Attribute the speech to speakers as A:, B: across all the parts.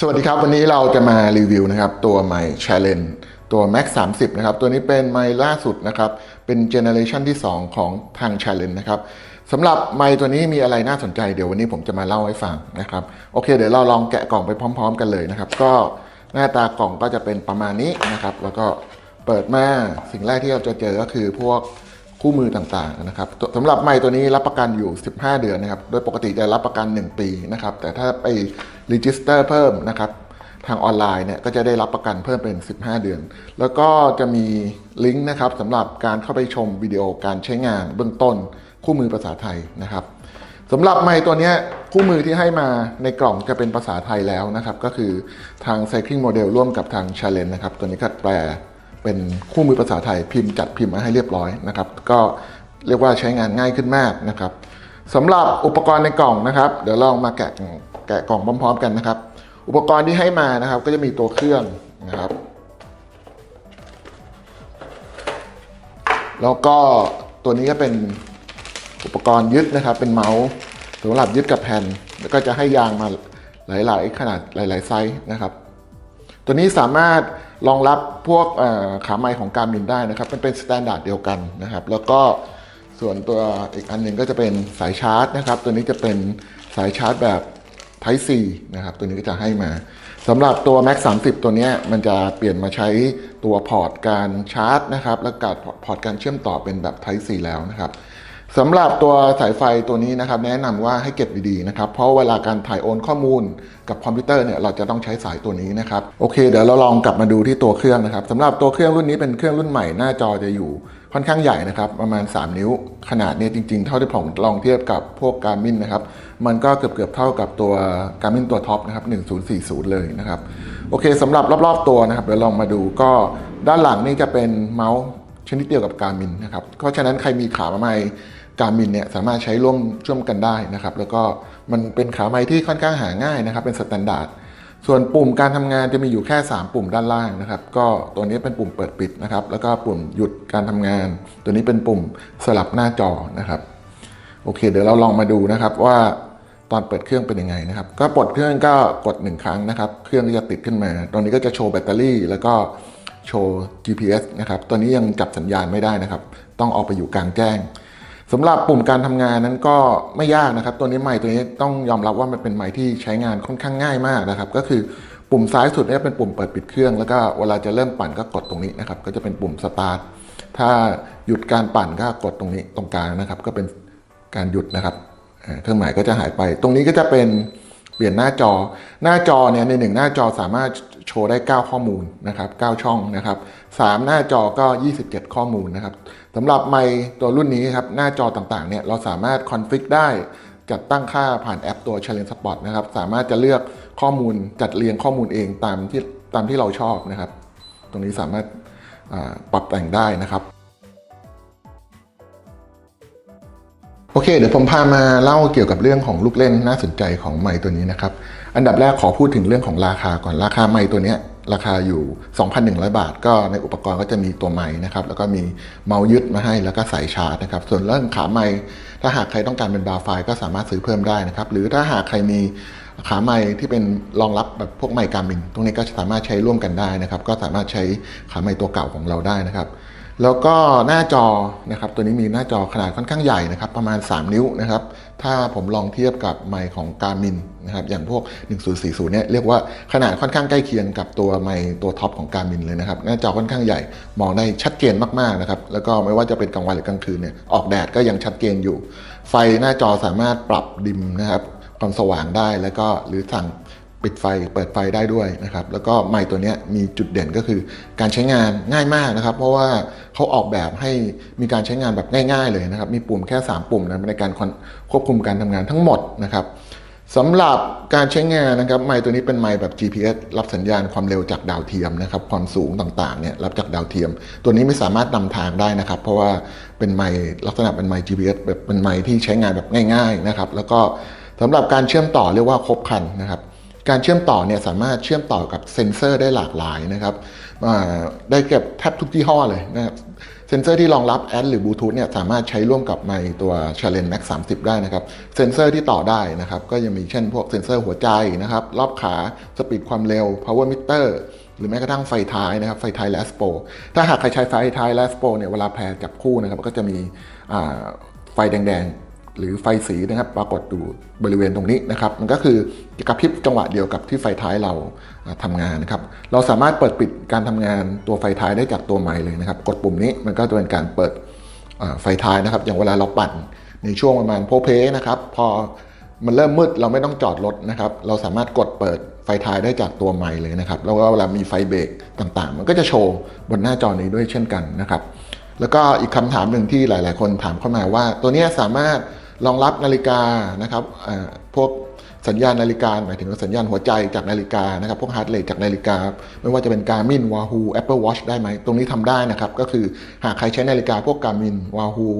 A: สวัสดีครับ วันนี้เราจะมารีวิวนะครับตัวไมค์ Challenge ตัว Max 30 นะครับ ตัวนี้เป็นไมค์ล่าสุดนะครับ เป็นเจเนอเรชันที่ 2 ของทาง Challenge นะครับสำหรับไมค์ตัวนี้มีอะไรน่าสนใจเดี๋ยววันนี้ผมจะมาเล่าให้ฟังนะครับ โอเค เดี๋ยวเราลองแกะกล่องไปพร้อม ๆ กันเลยนะครับ ก็หน้าตากล่องก็จะเป็นประมาณนี้นะครับ แล้วก็เปิดมาสิ่งแรกที่เราจะเจอก็คือพวก คู่มือต่างๆนะครับสำหรับไมค์ตัวนี้รับประกันอยู่ 15 เดือนนะครับ โดยปกติจะรับประกัน 1 ปีนะครับ แต่ถ้าไปรีจิสเตอร์เพิ่มนะครับทางออนไลน์เนี่ยก็จะได้รับประกันเพิ่มเป็น 15 เดือน แล้วก็จะมีลิงก์นะครับสำหรับการเข้าไปชมวิดีโอการใช้งานเบื้องต้น คู่มือภาษาไทยนะครับสำหรับไมค์ตัวนี้คู่มือที่ให้มาในกล่องจะเป็นภาษาไทยแล้วนะครับ ก็คือทาง Cycling Model ร่วมกับทาง Challenge นะครับ ตัวนี้ก็แปล เป็นคู่มือภาษาไทยพิมพ์จัดพิมพ์มาให้เรียบร้อยนะครับ ก็เรียกว่าใช้งานง่ายขึ้นมากนะครับสำหรับอุปกรณ์ในกล่องนะครับ เดี๋ยวลองมาแกะแกะกล่องพร้อม ๆ กันนะครับ อุปกรณ์ที่ให้มานะครับ ก็จะมีตัวเครื่องนะครับ แล้วก็ตัวนี้ก็เป็นอุปกรณ์ยึดนะครับ เป็นเมาส์สำหรับยึดกับแผ่นแล้วก็จะให้ยางมาหลาย ๆ ขนาดหลาย ๆ ไซส์นะครับ ตัวนี้สามารถ รองรับพวกขาไม้ของการมินได้นะครับ มันเป็นสแตนดาร์ดเดียวกันนะครับ แล้วก็ส่วนตัวอีกอันหนึ่งก็จะเป็นสายชาร์จนะครับ ตัวนี้จะเป็นสายชาร์จแบบ Type C นะครับ ตัวนี้ก็จะให้มาสำหรับตัว Max 30 ตัวนี้มันจะเปลี่ยนมาใช้ตัวพอร์ตการชาร์จนะครับ และการพอร์ตการเชื่อมต่อเป็นแบบ Type C แล้วนะครับ สำหรับตัวสายไฟตัวนี้นะครับแนะนำว่าให้เก็บดีๆนะครับเพราะเวลาการถ่ายโอนข้อมูลกับคอมพิวเตอร์เนี่ยเราจะต้องใช้สายตัวนี้นะครับโอเค เดี๋ยวเราลองกลับมาดูที่ตัวเครื่องนะครับสำหรับตัวเครื่องรุ่นนี้เป็นเครื่องรุ่นใหม่หน้าจอจะอยู่ค่อนข้างใหญ่นะครับประมาณ 3 นิ้วขนาดเนี้จริงๆ เท่าที่ผมลองเทียบกับพวกการมินนะครับมันก็เกือบๆเท่ากับตัวการมินตัวท็อปนะครับ1040 เลยนะครับโอเคสำหรับรอบๆตัวนะครับเดี๋ยวลองมาดูก็ด้านหลังนี่จะเป็นเมาส์ชนิดเดียวกับการมินนะครับเพราะฉะนั้นใครมีขาไม้ การมินเนี่ยสามารถใช้ร่วมช่วมกันได้นะครับ แล้วก็มันเป็นขาไม้ที่ค่อนข้างหาง่ายนะครับ เป็นสแตนดาร์ดส่วนปุ่มการทำงานจะมีอยู่แค่ 3 ปุ่มด้านล่างนะครับ ก็ตัวนี้เป็นปุ่มเปิดปิดนะครับ แล้วก็ปุ่มหยุดการทำงาน ตัวนี้เป็นปุ่มสลับหน้าจอนะครับโอเค เดี๋ยวเราลองมาดูนะครับว่าตอนเปิดเครื่องเป็นยังไงนะครับ ก็ปลดเครื่องก็กด 1 ครั้งนะครับ เครื่องก็จะติดขึ้นมาตรงนี้ก็จะโชว์แบตเตอรี่ แล้วก็โชว์ GPS นะครับ ตัวนี้ยังจับสัญญาณไม่ได้นะครับ ต้องออกไปอยู่กลางแจ้ง สำหรับปุ่มการทำงานนั้นก็ไม่ยากนะครับ ตัวนี้ไม้ตัวนี้ต้องยอมรับว่ามันเป็นไม้ที่ใช้งานค่อนข้างง่ายมากนะครับ ก็คือปุ่มซ้ายสุดเนี่ยเป็นปุ่มเปิดปิดเครื่อง แล้วก็เวลาจะเริ่มปั่นก็กดตรงนี้นะครับ ก็จะเป็นปุ่มสตาร์ทถ้าหยุดการปั่นก็กดตรงนี้ตรงกลางนะครับ ก็เป็นการหยุดนะครับเครื่องหมายก็จะหายไป ตรงนี้ก็จะเป็นเปลี่ยนหน้าจอ หน้าจอเนี่ยในหนึ่งหน้าจอสามารถโชว์ได้ 9 ข้อมูลนะครับ 9 ช่องนะครับ 3 หน้าจอก็ 27 ข้อมูลนะครับ สำหรับไมค์ตัวรุ่นนี้ครับหน้าจอต่างๆเนี่ยเราสามารถคอนฟิกได้จัดตั้งค่าผ่านแอปตัว Challenge Spot นะครับสามารถจะเลือกข้อมูลจัดเรียงข้อมูลเองตามที่ตามที่เราชอบนะครับ ตรงนี้สามารถปรับแต่งได้นะครับโอเค เดี๋ยวผมพามาเล่าเกี่ยวกับเรื่องของลูกเล่นน่าสนใจของไม้ตัวนี้นะครับ อันดับแรกขอพูดถึงเรื่องของราคาก่อนราคาไม้ตัวเนี้ย ราคาอยู่ 2,100 บาท ก็ในอุปกรณ์ก็จะมีตัวไม้นะครับ แล้วก็มีเมาส์ยึดมาให้แล้วก็สายชาร์จนะครับ ส่วนเรื่องขาไม้ถ้าหากใครต้องการเป็นบาร์ไฟก็สามารถซื้อเพิ่มได้นะครับ หรือถ้าหากใครมีขาไม้ที่เป็นรองรับแบบพวกไม้การมิน ตรงนี้ก็สามารถใช้ร่วมกันได้นะครับ ก็สามารถใช้ขาไม้ตัวเก่าของเราได้นะครับแล้วก็หน้าจอนะครับตัวนี้มีหน้าจอขนาดค่อนข้างใหญ่นะครับ ประมาณ 3 นิ้วนะครับ ถ้าผมลองเทียบกับไมค์ของการมินนะครับอย่างพวก 1040 เนี่ยเรียกว่าขนาดค่อนข้างใกล้เคียงกับตัวไมค์ตัวท็อปของการมินเลยนะครับหน้าจอค่อนข้างใหญ่มองได้ชัดเจนมากๆนะครับแล้วก็ไม่ว่าจะเป็นกลางวันหรือกลางคืนเนี่ยออกแดดก็ยังชัดเจนอยู่ ไฟหน้าจอสามารถปรับดิมนะครับความสว่างได้แล้วก็หรือสั่ง ปิดไฟเปิดไฟได้ด้วยนะครับแล้วก็ไมค์ตัวนี้มีจุดเด่นก็คือการใช้งานง่ายมากนะครับ เพราะว่าเขาออกแบบให้มีการใช้งานแบบง่าย ๆ เลยนะครับ มีปุ่มแค่ 3 ปุ่มนะในการควบคุมการทำงานทั้งหมดนะครับสำหรับการใช้งานนะครับไมค์ตัวนี้เป็นไมค์แบบ GPS รับสัญญาณความเร็วจากดาวเทียมนะครับความสูงต่างๆเนี่ยรับจากดาวเทียม ตัวนี้ไม่สามารถนำทางได้นะครับ เพราะว่าเป็นไมค์ลักษณะเป็นไมค์ GPS แบบเป็นไมค์ที่ใช้งานแบบง่าย ๆนะครับ แล้วก็สำหรับการเชื่อมต่อเรียกว่าครบครันนะครับ การเชื่อมต่อเนี่ยสามารถเชื่อมต่อกับเซ็นเซอร์ได้หลากหลายนะครับอ่าได้เก็บแทบทุกยี่ห้อเลยนะครับเซนเซอร์ที่รองรับแอดหรือบลูทูธเนี่ยสามารถใช้ร่วมกับไมตัว Challenge Max 30 ได้นะครับ เซนเซอร์ที่ต่อได้นะครับ ก็ยังมีเช่นพวกเซนเซอร์หัวใจนะครับ รอบขาสปีดความเร็ว power meter หรือแม้กระทั่งไฟท้ายนะครับ ไฟท้ายแลสโปถ้าหากใครใช้ไฟท้ายแลสโปเนี่ยเวลาแพรจับคู่นะครับ ก็จะมีไฟแดงๆ หรือไฟสีนะครับปรากฏอยู่บริเวณตรงนี้นะครับ มันก็คือกระพริบจังหวะเดียวกับที่ไฟท้ายเราทำางานนะครับ เราสามารถเปิดปิดการทำงานตัวไฟท้ายได้จากตัวไมค์เลยนะครับ กดปุ่มนี้มันก็จะเป็นการเปิดไฟท้ายนะครับ อย่างเวลาเราปั่นในช่วงประมาณโพเพนะครับ พอมันเริ่มมืดเราไม่ต้องจอดรถนะครับ เราสามารถกดเปิดไฟท้ายได้จากตัวไมค์เลยนะครับแล้วก็เวลามีไฟเบรกต่างๆ มันก็จะโชว์บนหน้าจอนี้ด้วยเช่นกันนะครับแล้วก็อีกคำถามหนึ่งที่หลาย ๆ คนถามเข้ามาว่า ตัวนี้สามารถ รองรับนาฬิกานะครับพวกสัญญาณนาฬิกาหมายถึงว่าสัญญาณหัวใจจากนาฬิกานะครับพวกฮาร์ดเรทจากนาฬิกา ไม่ว่าจะเป็น Garmin Wahoo Apple Watch ได้ไหมตรงนี้ทำได้นะครับ ก็คือหากใครใช้นาฬิกาพวก Garmin Wahoo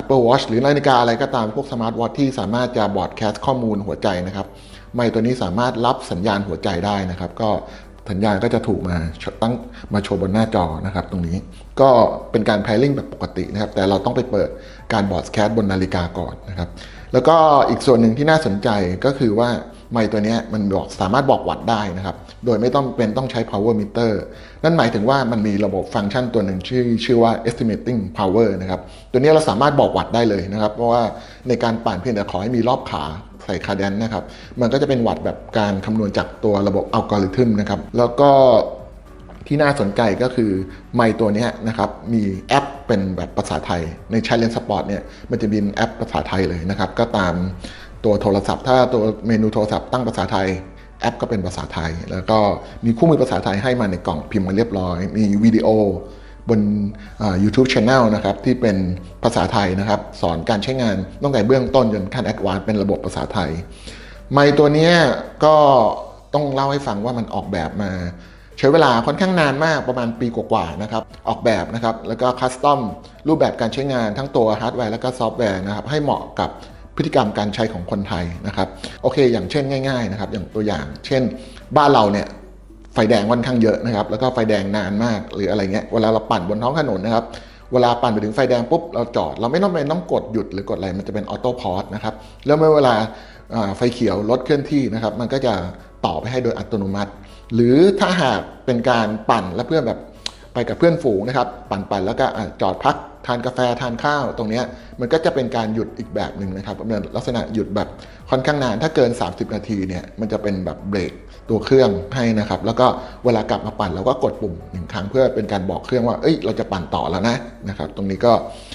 A: Apple Watch หรือนาฬิกาอะไรก็ตามพวกสมาร์ทวอทที่สามารถจะบอดแคสต์ข้อมูลหัวใจนะครับ ไมค์ตัวนี้สามารถรับสัญญาณหัวใจได้นะครับ ก็ สัญญาณก็จะถูกมาตั้งมาโชว์บนหน้าจอนะครับ ตรงนี้ก็เป็นการ pairing แบบปกตินะครับ แต่เราต้องไปเปิดการบอร์ดแคสบนนาฬิกาก่อนนะครับ แล้วก็อีกส่วนหนึ่งที่น่าสนใจก็คือว่า ไมค์ตัวนี้มันบอกสามารถบอกวัตต์ได้นะครับ โดยไม่ต้องเป็นต้องใช้ power meter นั่นหมายถึงว่ามันมีระบบฟังก์ชันตัวหนึ่งชื่อชื่อว่า estimating power นะครับ ตัวนี้เราสามารถบอกวัตต์ได้เลยนะครับ เพราะว่าในการปั่นเพียงแต่ขอให้มีรอบขาใส่คาแดนนะครับ มันก็จะเป็นวัตต์แบบการคำนวณจากตัวระบบอัลกอริทึมนะครับ แล้วก็ที่น่าสนใจก็คือไมค์ตัวนี้นะครับมีแอปเป็นแบบภาษาไทย ใน Challenge Sport เนี่ยมันจะมีแอปภาษาไทยเลยนะครับ ก็ตาม ตัวโทรศัพท์ ถ้าตัวเมนูโทรศัพท์ตั้งภาษาไทยแอปก็เป็นภาษาไทย แล้วก็มีคู่มือภาษาไทยให้มาในกล่องพิมพ์มาเรียบร้อย มีวิดีโอบนอ่า YouTube Channel นะครับที่เป็นภาษาไทยนะครับ สอนการใช้งานตั้งแต่เบื้องต้นจนขั้นแอดวานซ์เป็นระบบภาษาไทย ไมค์ตัวนี้ก็ต้องเล่าให้ฟังว่ามันออกแบบมา ใช้เวลาค่อนข้างนานมากประมาณปีกว่าๆนะครับ ออกแบบนะครับ แล้วก็คัสตอมรูปแบบการใช้งานทั้งตัวฮาร์ดแวร์และก็ซอฟต์แวร์นะครับ ให้เหมาะกับ พฤติกรรมการใช้ของคนไทยนะครับโอเค อย่างเช่นง่ายๆนะครับอย่างตัวอย่าง เช่น บ้านเราเนี่ยไฟแดงค่อนข้างเยอะนะครับแล้วก็ไฟแดงนานมากหรืออะไรเงี้ยเวลาเราปั่นบนท้องถนนนะครับเวลาปั่นไปถึงไฟแดงปุ๊บเราจอด เราไม่ต้องเป็นต้องกดหยุดหรือกดอะไรมันจะเป็นออโต้พอสนะครับแล้วเมื่อเวลาไฟเขียวรถเคลื่อนที่นะครับ มันก็จะต่อไปให้โดยอัตโนมัติ หรือถ้าหากเป็นการปั่นและเพื่อแบบ ไปกับเพื่อนฝูงนะครับ ปั่นๆแล้วก็จอดพักทานกาแฟทานข้าวตรงนี้มันก็จะเป็นการหยุดอีกแบบหนึ่งนะครับเป็นลักษณะหยุดแบบค่อนข้างนานถ้าเกิน 30 นาทีเนี่ยมันจะเป็นแบบเบรก ตัวเครื่องให้นะครับ แล้วก็เวลากลับมาปั่นเราก็กดปุ่มหนึ่งครั้งเพื่อเป็นการบอกเครื่องว่า เอ้ย เราจะปั่นต่อแล้วนะนะครับ ตรงนี้ก็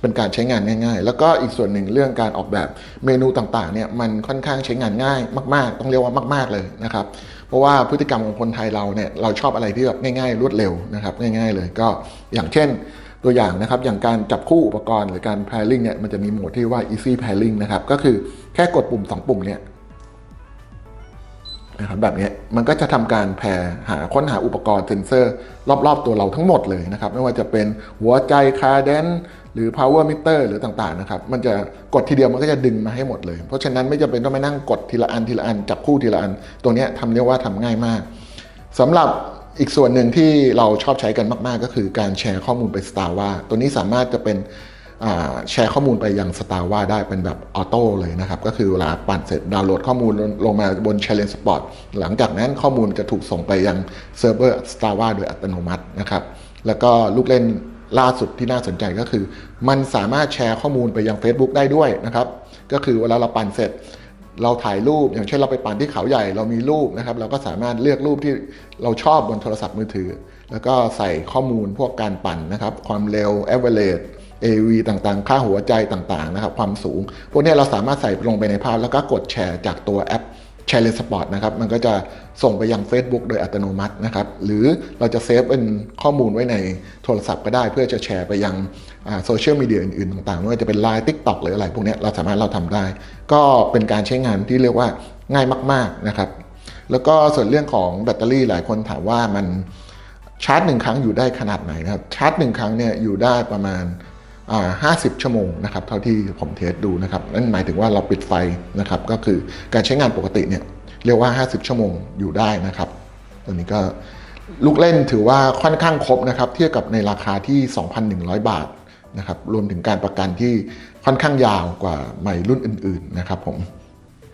A: เป็นการใช้งานง่าย ๆ แล้วก็อีกส่วนหนึ่งเรื่องการออกแบบเมนูต่างๆเนี่ยมันค่อนข้างใช้งานง่ายมากๆ ต้องเรียกว่ามาก ๆเลยนะครับ เพราะว่าพฤติกรรมของคนไทยเราเนี่ยเราชอบอะไรที่แบบง่ายๆ รวดเร็วนะครับง่าย ๆ เลยก็อย่างเช่นตัวอย่างนะครับอย่างการจับคู่อุปกรณ์หรือการ pairing เนี่ยมันจะมีโหมดที่ว่า easy pairing นะครับก็คือแค่กดปุ่ม 2 ปุ่มเนี่ย นะครับแบบนี้มันก็จะทำการแพรหาค้นหาอุปกรณ์เซ็นเซอร์ รอบๆตัวเราทั้งหมดเลยนะครับ ไม่ว่าจะเป็นหัวใจคาเดนหรือ power meter หรือต่างๆนะครับมันจะกดทีเดียวมันก็จะดึงมาให้หมดเลย เพราะฉะนั้นไม่จำเป็นต้องไปนั่งกดทีละอันทีละอันจับคู่ทีละอัน ตัวนี้ทำเรียกว่าทำง่ายมากสำหรับอีกส่วนหนึ่งที่เราชอบใช้กันมาก ๆ ก็คือการแชร์ข้อมูลไป Star ว่าตัวนี้สามารถจะเป็น แชร์ข้อมูลไปยัง Star ว่าได้เป็นแบบออโต้เลยนะครับ ก็คือเวลาปั่นเสร็จดาวน์โหลดข้อมูลลงมาบน Challenge Spot หลังจากนั้นข้อมูลจะถูกส่งไปยังเซิร์ฟเวอร์ Star ว่าโดยอัตโนมัตินะครับ แล้วก็ลูกเล่นล่าสุดที่น่าสนใจก็คือ มันสามารถแชร์ข้อมูลไปยัง Facebook ได้ด้วยนะครับ ก็คือเวลาเราปั่นเสร็จเราถ่ายรูปอย่างเช่นเราไปปั่นที่เขาใหญ่เรามีรูปนะครับ เราก็สามารถเลือกรูปที่เราชอบบนโทรศัพท์มือถือ แล้วก็ใส่ข้อมูลพวกการปั่นนะครับ ความเร็ว average AV ต่างๆ ค่าหัวใจต่างๆ นะครับ ความสูง พวกนี้เราสามารถใส่ลงไปในภาพ แล้วก็กดแชร์จากตัวแอปแชร์เลสปอร์ตนะครับ มันก็จะส่งไปยัง Facebook โดยอัตโนมัตินะครับ หรือเราจะเซฟเป็นข้อมูลไว้ในโทรศัพท์ก็ได้ เพื่อจะแชร์ไปยังโซเชียลมีเดียอื่นๆ ต่างๆไม่ว่าจะเป็น Line TikTok หรืออะไร พวกนี้เราสามารถเราทำได้ ก็เป็นการใช้งานที่เรียกว่าง่ายมาก ๆนะครับ แล้วก็ส่วนเรื่องของแบตเตอรี่หลายคนถามว่ามันชาร์จหนึ่งครั้งอยู่ได้ขนาดไหนนะครับ ชาร์จหนึ่งครั้งเนี่ยอยู่ได้ประมาณ 50 ชั่วโมงนะครับเท่าที่ผมเทสดูนะครับนั่นหมายถึงว่าเราปิดไฟนะครับก็คือการใช้งานปกติเนี่ยเรียกว่า 50 ชั่วโมงอยู่ได้นะครับตัวนี้ก็ลูกเล่นถือว่าค่อนข้างครบนะครับเทียบกับในราคาที่ 2,100 บาทนะครับรวมถึงการประกันที่ค่อนข้างยาวกว่าใหม่รุ่นอื่นๆนะครับผม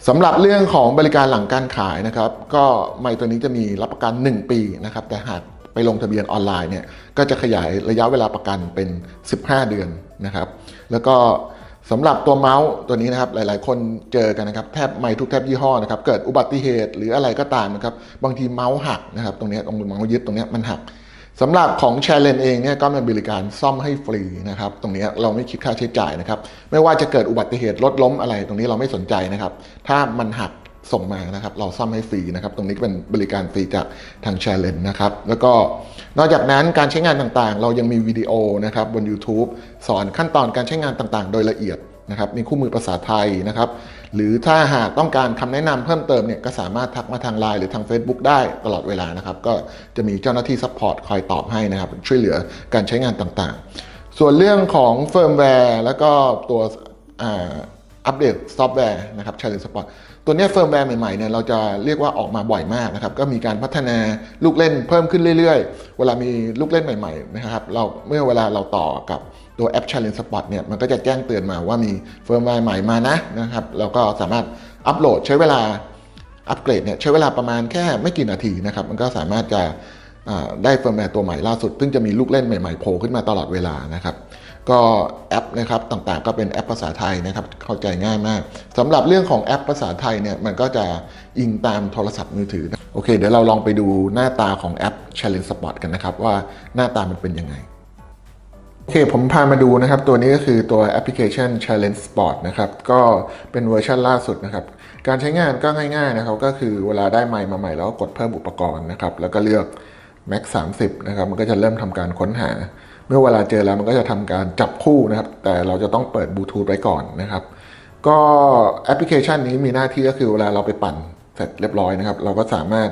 A: สำหรับเรื่องของบริการหลังการขายนะครับ ก็ไมค์ตัวนี้จะมีรับประกัน 1 ปีนะครับ แต่หาก ไปลงทะเบียนออนไลน์เนี่ยก็จะขยายระยะเวลาประกันเป็น 15 เดือนนะครับ แล้วก็สำหรับตัวเมาส์ตัวนี้นะครับหลาย ๆ คนเจอกันนะครับแทบไมค์ทุกแทบยี่ห้อนะครับเกิดอุบัติเหตุหรืออะไรก็ตามนะครับบางทีเมาส์หักนะครับตรงนี้ตรงเมาส์ยึดตรงนี้มันหักสำหรับของแชร์เลนเองเนี่ยก็มีบริการซ่อมให้ฟรีนะครับตรงนี้เราไม่คิดค่าใช้จ่ายนะครับไม่ว่าจะเกิดอุบัติเหตุรถล้มอะไร ตรงนี้เราไม่สนใจนะครับถ้ามันหัก ส่งมานะครับ เราซ่อมให้ฟรีนะครับ ตรงนี้ก็เป็นบริการฟรีจากทางแชร์เลนนะครับ แล้วก็นอกจากนั้นการใช้งานต่างๆ เรายังมีวิดีโอนะครับบน YouTube สอนขั้นตอนการใช้งานต่างๆ โดยละเอียดนะครับ มีคู่มือภาษาไทยนะครับ หรือถ้าหากต้องการคำแนะนำเพิ่มเติมเนี่ยก็สามารถทักมาทางไลน์หรือทาง Facebook ได้ตลอดเวลานะครับ ก็จะมีเจ้าหน้าที่ซัพพอร์ตคอยตอบให้นะครับ ช่วยเหลือการใช้งานต่างๆ ส่วนเรื่องของเฟิร์มแวร์แล้วก็ตัวอ่าอัปเดตซอฟต์แวร์นะครับ Challenge Spot ตัวนี้เฟิร์มแวร์ใหม่ๆเนี่ยเราจะเรียกว่าออกมาบ่อยมากนะครับก็มีการพัฒนาลูกเล่นเพิ่มขึ้นเรื่อยๆ เวลามีลูกเล่นใหม่ๆนะครับเราเมื่อเวลาเราต่อกับตัวแอป Challenge Spot เนี่ยมันก็จะแจ้งเตือนมาว่ามีเฟิร์มแวร์ใหม่มานะนะครับเราก็สามารถอัปโหลดใช้เวลาอัปเกรดเนี่ยใช้เวลาประมาณแค่ไม่กี่นาทีนะครับมันก็สามารถจะได้เฟิร์มแวร์ตัวใหม่ล่าสุด ซึ่งจะมีลูกเล่นใหม่ๆโผล่ขึ้นมาตลอดเวลานะครับ ก็แอปนะครับต่างๆ ก็เป็นแอปภาษาไทยนะครับเข้าใจง่ายมากสำหรับเรื่องของแอปภาษาไทยเนี่ยมันก็จะอิงตามโทรศัพท์มือถือนะโอเค เดี๋ยวเราลองไปดูหน้าตาของแอป Challenge Spot กันนะครับ ว่าหน้าตามันเป็นยังไงโอเคผมพามาดูนะครับ ตัวนี้ก็คือตัวแอปพลิเคชัน Challenge Sport นะครับ ก็เป็นเวอร์ชันล่าสุดนะครับ การใช้งานก็ง่ายๆนะครับ ก็คือเวลาได้ไมค์มาใหม่แล้วก็กดเพิ่มอุปกรณ์นะครับ แล้วก็เลือก Max 30 นะครับ มันก็จะเริ่มทำการค้นหา เมื่อเวลาเจอแล้วมันก็จะทำการจับคู่นะครับ แต่เราจะต้องเปิดบลูทูธไว้ก่อนนะครับ ก็แอปพลิเคชันนี้มีหน้าที่ก็คือเวลาเราไปปั่นเสร็จเรียบร้อยนะครับ เราก็สามารถ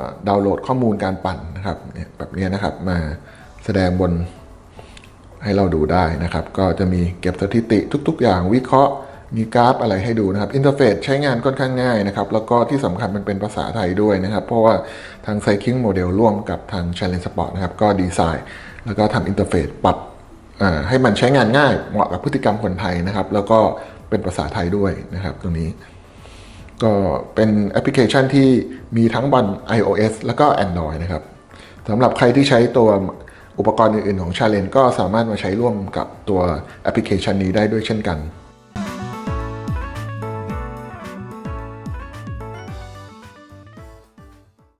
A: าดาวน์โหลดข้อมูลการปั่นนะครับแบบนี้นะครับมาแสดงบนให้เราดูได้นะครับ ก็จะมีเก็บสถิติทุก ๆ อย่างวิเคราะห์มีกราฟอะไรให้ดูนะครับอินเทอร์เฟซใช้งานค่อนข้างง่ายนะครับ แล้วก็ที่สำคัญมันเป็นภาษาไทยด้วยนะครับ เพราะว่าทาง Cycling Model ร่วมกับทาง Challenge Sport นะครับ ก็ดีไซน์ แล้วก็ทำอินเทอร์เฟซปรับให้มันใช้งานง่ายเหมาะกับพฤติกรรมคนไทยนะครับ แล้วก็เป็นภาษาไทยด้วยนะครับตรงนี้ ก็เป็นแอปพลิเคชันที่มีทั้งบน iOS แล้วก็ Android นะครับสำหรับใครที่ใช้ตัวอุปกรณ์อื่นๆของ Challenge ก็สามารถมาใช้ร่วมกับตัวแอปพลิเคชันนี้ได้ด้วยเช่นกัน